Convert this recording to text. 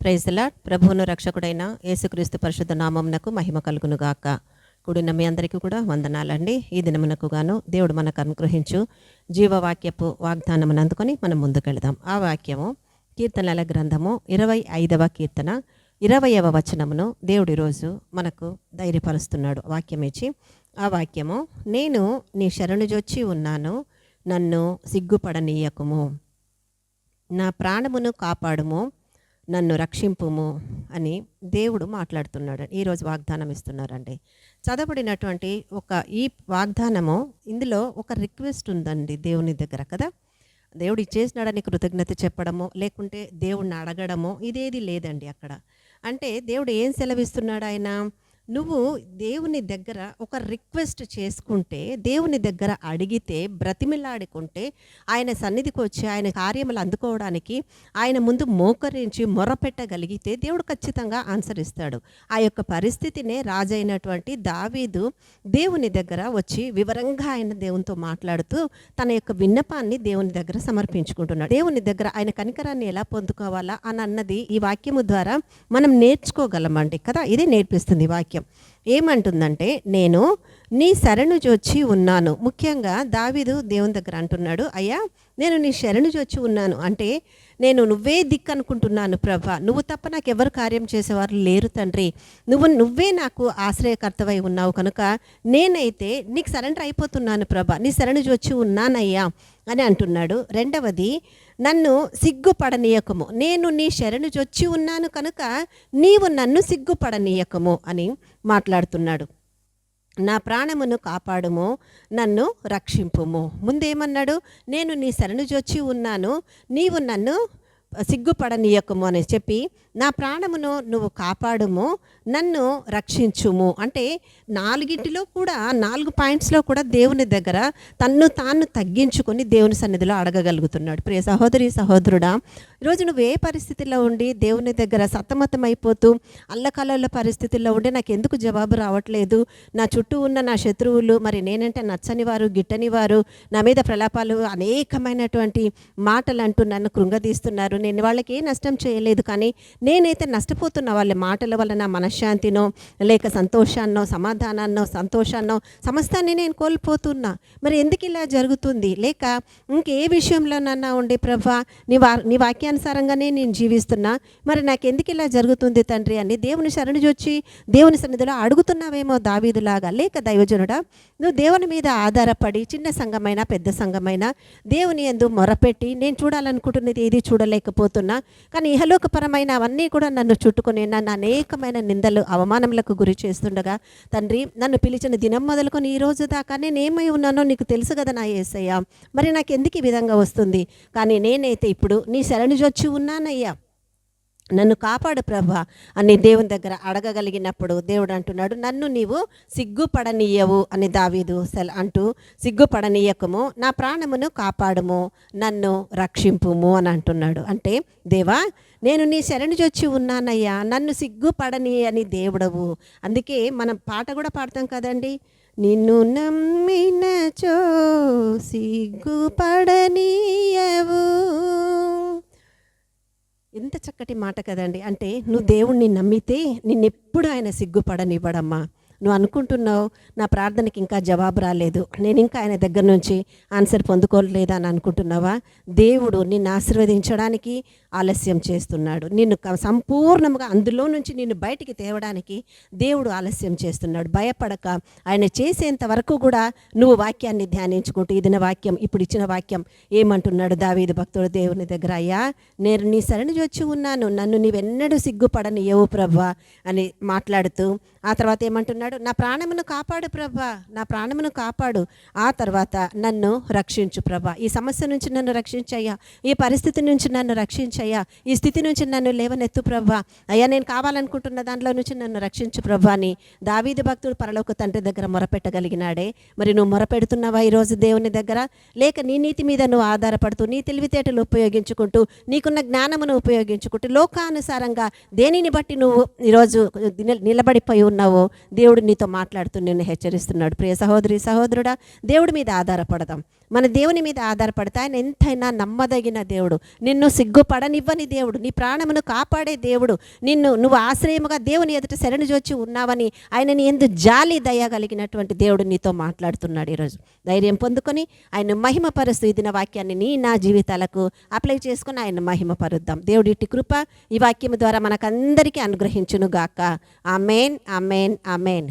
ప్రైజ్లాడ్ ప్రభువును రక్షకుడైన యేసుక్రీస్తు పరిశుద్ధ నామంనకు మహిమ కలుగును గాక కూడిన మీ అందరికీ కూడా వందనాలండి. ఈ దినమునకు గాను దేవుడు మనకు అనుగ్రహించు. జీవవాక్యపు వాగ్దానమును అందుకొని మనం ముందుకెళదాం. ఆ వాక్యము కీర్తనల గ్రంథము ఇరవై ఐదవ కీర్తన ఇరవయవ వచనమును దేవుడి రోజు మనకు ధైర్యపరుస్తున్నాడు. వాక్యం ఇచ్చి ఆ వాక్యము నేను నీ శరణుజొచ్చి ఉన్నాను నన్ను సిగ్గుపడనీయకుము. నా ప్రాణమును కాపాడుము. నన్ను రక్షింపుము అని దేవుడు మాట్లాడుతున్నాడు. ఈరోజు వాగ్దానం ఇస్తున్నారండి. చదవబడినటువంటి ఒక ఈ వాగ్దానము ఇందులో ఒక రిక్వెస్ట్ ఉందండి దేవుని దగ్గర కదా. దేవుడు ఇచ్చేసినాడని కృతజ్ఞత చెప్పడము లేకుంటే దేవుణ్ణి అడగడము ఇదేది లేదండి అక్కడ. అంటే దేవుడు ఏం సెలవిస్తున్నాడు ఆయన? నువ్వు దేవుని దగ్గర ఒక రిక్వెస్ట్ చేసుకుంటే దేవుని దగ్గర అడిగితే బ్రతిమిలాడుకుంటే ఆయన సన్నిధికి వచ్చి ఆయన కార్యములు అందుకోవడానికి ఆయన ముందు మోకరించి మొరపెట్టగలిగితే దేవుడు ఖచ్చితంగా ఆన్సర్ ఇస్తాడు. ఆ యొక్క పరిస్థితినే రాజైనటువంటి దావీదు దేవుని దగ్గర వచ్చి వివరంగా ఆయన దేవునితో మాట్లాడుతూ తన యొక్క విన్నపాన్ని దేవుని దగ్గర సమర్పించుకుంటున్నాడు. దేవుని దగ్గర ఆయన కనికరాన్ని ఎలా పొందుకోవాలా అని అన్నది ఈ వాక్యము ద్వారా మనం నేర్చుకోగలమండి కదా? ఇది నేర్పిస్తుంది వాక్యం. వాక్యం ఏమంటుందంటే నేను నీ శరణు జొచ్చి ఉన్నాను. ముఖ్యంగా దావీదు దేవుని దగ్గర అంటున్నాడు అయ్యా నేను నీ శరణు జొచ్చి ఉన్నాను. అంటే నేను నువ్వే దిక్కు అనుకుంటున్నాను ప్రభా. నువ్వు తప్ప నాకు ఎవరు కార్యం చేసేవారు లేరు తండ్రి. నువ్వు నువ్వే నాకు ఆశ్రయకర్తవై ఉన్నావు కనుక నేనైతే నీకు సరెండర్ అయిపోతున్నాను ప్రభా. నీ శరణు జొచ్చి ఉన్నానయ్యా. అని అంటున్నాడు. రెండవది నన్ను సిగ్గుపడనీయకము. నేను నీ శరణు జొచ్చి ఉన్నాను కనుక నీవు నన్ను సిగ్గుపడనీయకము. అని మాట్లాడుతున్నాడు. నా ప్రాణమును కాపాడుము నన్ను రక్షింపుము. ముందేమన్నాడు? నేను నీ శరణుజొచ్చి ఉన్నాను నీవు నన్ను సిగ్గుపడనీయకము అని చెప్పి నా ప్రాణమును నువ్వు కాపాడుము నన్ను రక్షించుము. అంటే నాలుగింటిలో కూడా నాలుగు పాయింట్స్లో కూడా దేవుని దగ్గర తన్ను తాను తగ్గించుకొని దేవుని సన్నిధిలో అడగగలుగుతున్నాడు. ప్రియ సహోదరి సహోదరుడా ఈరోజు నువ్వు ఏ పరిస్థితిలో ఉండి దేవుని దగ్గర సతమతమైపోతూ అల్లకల్ల పరిస్థితుల్లో ఉండి నాకు ఎందుకు జవాబు రావట్లేదు? నా చుట్టూ ఉన్న నా శత్రువులు మరి నేనంటే నచ్చని వారు గిట్టని వారు నా మీద ప్రలాపాలు అనేకమైనటువంటి మాటలు అంటూ నన్ను కృంగదీస్తున్నారు. నేను వాళ్ళకి ఏ నష్టం చేయలేదు కానీ నేనైతే నష్టపోతున్న వాళ్ళ మాటల వలన మనశ్శాంతినో లేక సంతోషాన్నో సమాధానాన్నో సంతోషాన్నో సమస్తాన్ని నేను కోల్పోతున్నా. మరి ఎందుకు ఇలా జరుగుతుంది? లేక ఇంకే విషయంలోనన్నా ఉండి ప్రభా నీ వా నీ వాక్యం వాక్యానుసారంగానే నేను జీవిస్తున్నా. మరి నాకు ఎందుకు ఇలా జరుగుతుంది తండ్రి అని దేవుని శరణు వచ్చి దేవుని సన్నిధిలో అడుగుతున్నావేమో దావీదులాగా. లేక దైవజనుడా నువ్వు దేవుని మీద ఆధారపడి చిన్న సంఘమైనా పెద్ద సంఘమైనా దేవుని ఎందు మొరపెట్టి నేను చూడాలనుకుంటున్నది ఏది చూడలేకపోతున్నా. కానీ ఇహలోకపరమైన అవన్నీ కూడా నన్ను చుట్టుకొని నన్ను అనేకమైన నిందలు అవమానములకు గురి చేస్తుండగా తండ్రి నన్ను పిలిచిన దినం మొదలుకొని ఈ రోజు దాకా నేను ఏమై ఉన్నానో నీకు తెలుసు కదా నా ఏసయ్యా. మరి నాకు ఎందుకు ఈ విధంగా వస్తుంది? కానీ నేనైతే ఇప్పుడు నీ శరణు జొచ్చి ఉన్నానయ్యా. నన్ను కాపాడు ప్రభా. అని దేవుని దగ్గర అడగగలిగినప్పుడు దేవుడు అంటున్నాడు నన్ను నీవు సిగ్గుపడనీయవు అని దావీదు సెల్ అంటూ సిగ్గుపడనీయకము నా ప్రాణమును కాపాడుము నన్ను రక్షింపుము అని అంటున్నాడు. అంటే దేవా నేను నీ శరణు చొచ్చి ఉన్నానయ్యా. నన్ను సిగ్గుపడని అని దేవుడవు. అందుకే మనం పాట కూడా పాడతాం కదండి. నిన్ను నమ్మినచో సిగ్గుపడనీయవు. ఎంత చక్కటి మాట కదండి. అంటే నువ్వు దేవుణ్ణి నమ్మితే నిన్నెప్పుడు ఆయన సిగ్గుపడనివ్వడమ్మా. నువ్వు అనుకుంటున్నావు నా ప్రార్థనకి ఇంకా జవాబు రాలేదు. నేను ఇంకా ఆయన దగ్గర నుంచి ఆన్సర్ పొందుకోలేదా అని అనుకుంటున్నావా? దేవుడు నిన్ను ఆశీర్వదించడానికి ఆలస్యం చేస్తున్నాడు. నిన్ను క- సంపూర్ణంగా అందులో నుంచి నిన్ను బయటికి తేవడానికి దేవుడు ఆలస్యం చేస్తున్నాడు. భయపడక. ఆయన చేసేంత వరకు కూడా నువ్వు వాక్యాన్ని ధ్యానించుకుంటూ ఇదిన వాక్యం ఇప్పుడు ఇచ్చిన వాక్యం ఏమంటున్నాడు దావీది భక్తుడు దేవుని దగ్గర? అయ్యా నేను నీ సరణి వచ్చి ఉన్నాను. నన్ను నీవెన్నడూ సిగ్గుపడనియవు ప్రభా అని మాట్లాడుతూ ఆ తర్వాత ఏమంటున్నాడు? నా ప్రాణమును కాపాడు ప్రభా. నా ప్రాణమును కాపాడు. ఆ తర్వాత నన్ను రక్షించు ప్రభా. ఈ సమస్య నుంచి నన్ను రక్షించయ్యా. ఈ పరిస్థితి నుంచి నన్ను రక్షించయ్యా. ఈ స్థితి నుంచి నన్ను లేవనెత్తు ప్రభా. అయ్యా నేను కావాలనుకుంటున్న దాంట్లో నుంచి నన్ను రక్షించు ప్రభా అని దావీది భక్తుడు పరలోక తండ్రి దగ్గర మొరపెట్టగలిగినాడే. మరి నువ్వు మొరపెడుతున్నావా ఈరోజు దేవుని దగ్గర? లేక నీ నీతి మీద నువ్వు ఆధారపడుతూ నీ తెలివితేటలు ఉపయోగించుకుంటూ నీకున్న జ్ఞానమును ఉపయోగించుకుంటూ లోకానుసారంగా దేనిని బట్టి నువ్వు ఈరోజు నిలబడిపోయి ఉన్నావో దేవుడు నీతో మాట్లాడుతూ నిన్ను హెచ్చరిస్తున్నాడు. ప్రియ సహోదరి సహోదరుడా దేవుడి మీద ఆధారపడదాం. మన దేవుని మీద ఆధారపడితే. ఆయన ఎంతైనా నమ్మదగిన దేవుడు. నిన్ను సిగ్గుపడనివ్వని దేవుడు. నీ ప్రాణమును కాపాడే దేవుడు. నిన్ను నువ్వు ఆశ్రయముగా దేవుని ఎదుట శరణు జోచి ఉన్నావని ఆయన నీ ఎందు జాలి దయగలిగినటువంటి దేవుడు నీతో మాట్లాడుతున్నాడు ఈరోజు. ధైర్యం పొందుకొని ఆయన మహిమపరుస్తూ ఇదిన వాక్యాన్ని నీ నా జీవితాలకు అప్లై చేసుకుని ఆయన మహిమపరుద్దాం. దేవుడి ఇట్టి కృప ఈ వాక్యం ద్వారా మనకందరికీ అనుగ్రహించును గాక ఆమెన్ ఆమెన్ ఆమెన్.